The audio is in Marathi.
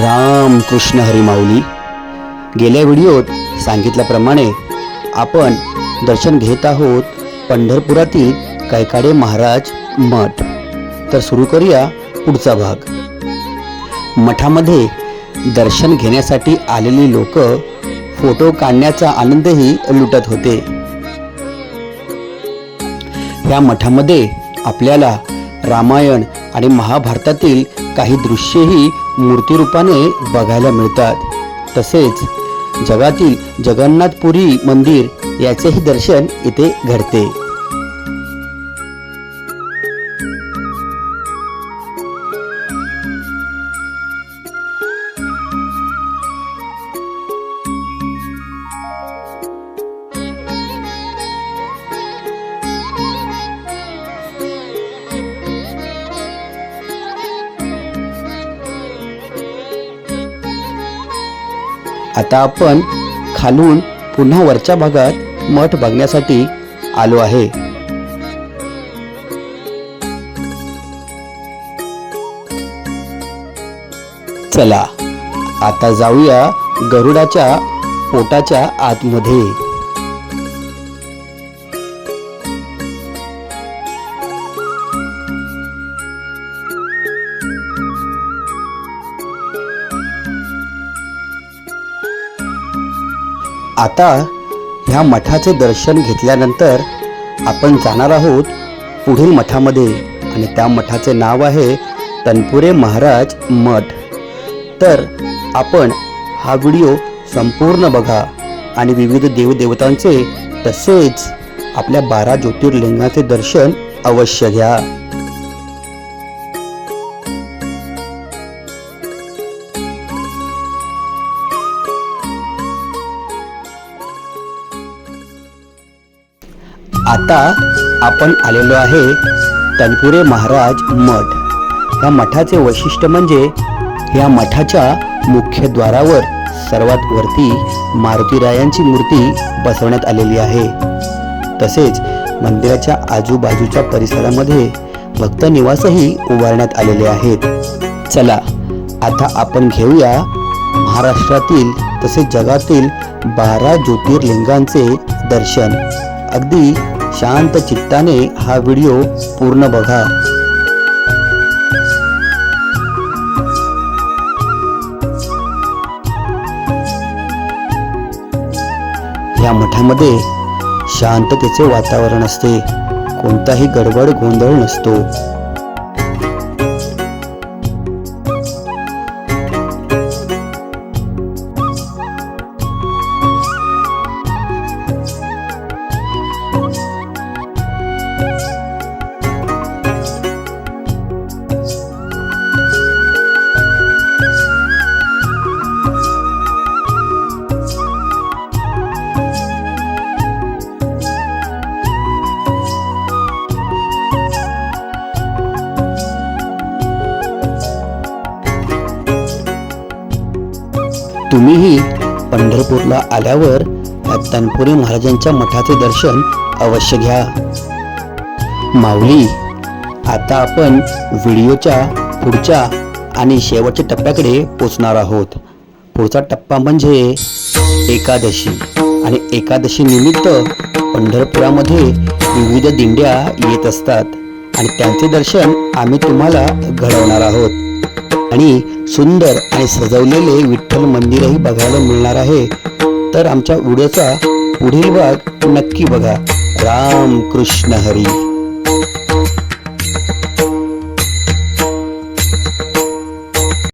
राम कृष्ण हरिमाऊली. गेल्या व्हिडिओत सांगितल्याप्रमाणे आपण दर्शन घेत आहोत पंढरपुरातील कैकाडे महाराज मठ. तर सुरू करूया पुढचा भाग. मठामध्ये दर्शन घेण्यासाठी आलेली लोक फोटो काढण्याचा आनंदही लुटत होते. या मठामध्ये आपल्याला रामायण आणि महाभारतातील काही दृश्येही मूर्तिरूपाने बघायला मिळतात. तसेच जगातील जगन्नाथपुरी मंदिर याचेही दर्शन इथे घडते. आता आपण खालून पुन्हा वरच्या भागात मठ बघण्यासाठी आलो आहे. चला आता जाऊया गरुडाच्या पोटाच्या आतमध्ये. आता ह्या मठाचे दर्शन घेतल्यानंतर आपण जाणार आहोत पुढील मठामध्ये. आणि त्या मठाचे नाव आहे तनपुरे महाराज मठ. तर आपण हा व्हिडिओ संपूर्ण बघा आणि विविध देवदेवतांचे तसेच आपल्या बारा ज्योतिर्लिंगाचे दर्शन अवश्य घ्या. आता आपण आलेलो आहे तनपुरे महाराज मठ. या मठाचे वैशिष्ट्य म्हणजे या मठाच्या मुख्य द्वारावर सर्वात वरती मारुतीरायांची मूर्ती बसवण्यात आलेली आहे. तसेच मंदिराच्या आजूबाजूच्या परिसरामध्ये भक्त निवासही उभारण्यात आलेले आहेत. चला आता आपण घेऊया महाराष्ट्रातील तसेच जगातील बारा ज्योतिर्लिंगांचे दर्शन. अगदी शांत चित्ताने हा व्हिडिओ पूर्ण बघा. या मठामध्ये शांततेचे वातावरण असते. कोणताही गडबड गोंधळ नसतो. तुम्हीही पंढरपूरला आल्यावर तनपुरी महाराजांच्या मठाचे दर्शन अवश्य घ्या. माऊली आता आपण व्हिडिओच्या पुढच्या आणि शेवटच्या टप्प्याकडे पोचणार आहोत. पुढचा टप्पा म्हणजे एकादशी. आणि एकादशी निमित्त पंढरपुरामध्ये विविध दिंड्या येत असतात. आणि त्यांचे दर्शन आम्ही तुम्हाला घडवणार आहोत. आणि सुंदर आणि सजवलेले विठ्ठल मंदिरही बघायला मिळणार आहे. तर आमच्या व्हिडिओचा पुढील भाग नक्की बघा. राम कृष्ण हरी.